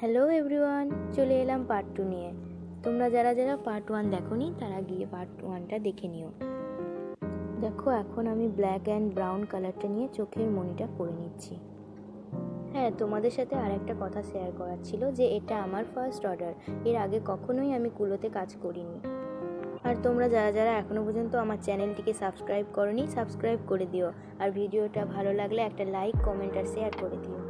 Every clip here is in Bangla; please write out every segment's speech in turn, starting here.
হ্যালো এভরিওয়ান, চলে এলাম পার্ট টু নিয়ে। তোমরা যারা যারা পার্ট ওয়ান দেখোনি, তারা গিয়ে পার্ট ওয়ানটা দেখে নিও। দেখো, এখন আমি ব্ল্যাক অ্যান্ড ব্রাউন কালারটা নিয়ে চোখের মনিটা করে নিচ্ছি। হ্যাঁ তোমাদের সাথে আর একটা কথা শেয়ার করার ছিল যে এটা আমার ফার্স্ট অর্ডার এর আগে কখনোই আমি কুলোতে কাজ করিনি। আর তোমরা যারা যারা এখনও পর্যন্ত আমার চ্যানেলটিকে সাবস্ক্রাইব করনি সাবস্ক্রাইব করে দিও। আর ভিডিওটা ভালো লাগলে একটা লাইক কমেন্ট আর শেয়ার করে দিও।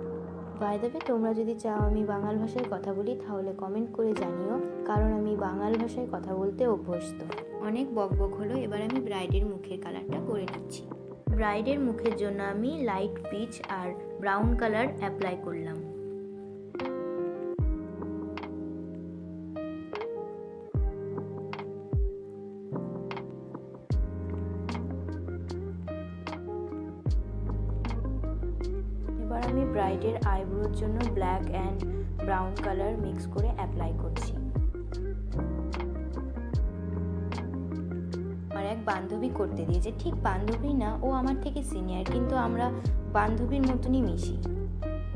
বাই দেবে তোমরা যদি চাও আমি বাঙাল ভাষায় কথা বলি তাহলে কমেন্ট করে জানিও কারণ আমি বাঙাল ভাষায় কথা বলতে অভ্যস্ত। অনেক বক বক হলো এবার আমি ব্রাইডের মুখের কালারটা করে নিচ্ছি। ব্রাইডের মুখের জন্য আমি লাইট পিচ আর ব্রাউন কালার অ্যাপ্লাই করলাম। এবার আমি ব্রাইডের আইব্রোর জন্য black and brown colour mix করে অ্যাপ্লাই করছি। আমার এক বান্ধবী করতে দিয়েছে। ঠিক বান্ধবী না, ও আমার থেকে সিনিয়র, কিন্তু আমরা বান্ধবীর মতনই মিশি।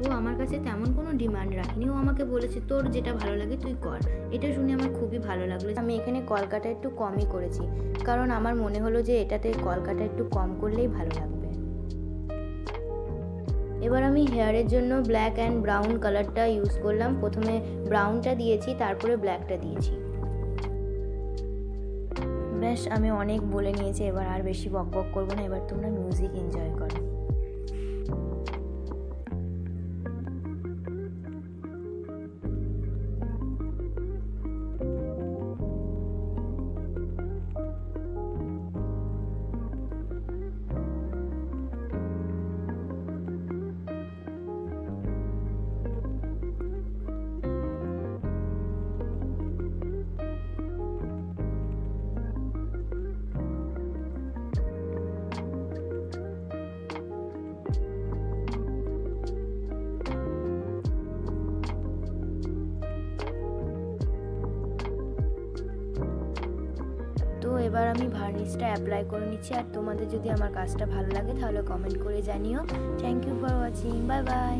ও আমার কাছে তেমন কোনো ডিমান্ড রাখেনি। ও আমাকে বলেছে, তোর যেটা ভালো লাগে তুই কর। এটা শুনে আমার খুবই ভালো লাগল। আমি এখানে কলকাটা একটু কমই করেছি, কারণ আমার মনে হলো যে এটাতে কলকাটা একটু কম করলেই ভালো লাগবে। এবার আমি হেয়ারের জন্য ব্ল্যাক অ্যান্ড ব্রাউন কালারটা ইউজ করলাম। প্রথমে ব্রাউনটা দিয়েছি, তারপরে ব্ল্যাকটা দিয়েছি। ব্যাস, আমি অনেক বলে নিয়েছি, এবার আর বেশি বক বক করব না, এবার তোমরা মিউজিক এনজয় করো। এবার আমি ভার্নিশটা অ্যাপ্লাই করে নিচ্ছি। আর তোমাদের যদি আমার কাজটা ভালো লাগে, তাহলে কমেন্ট করে জানিও। Thank you for watching bye bye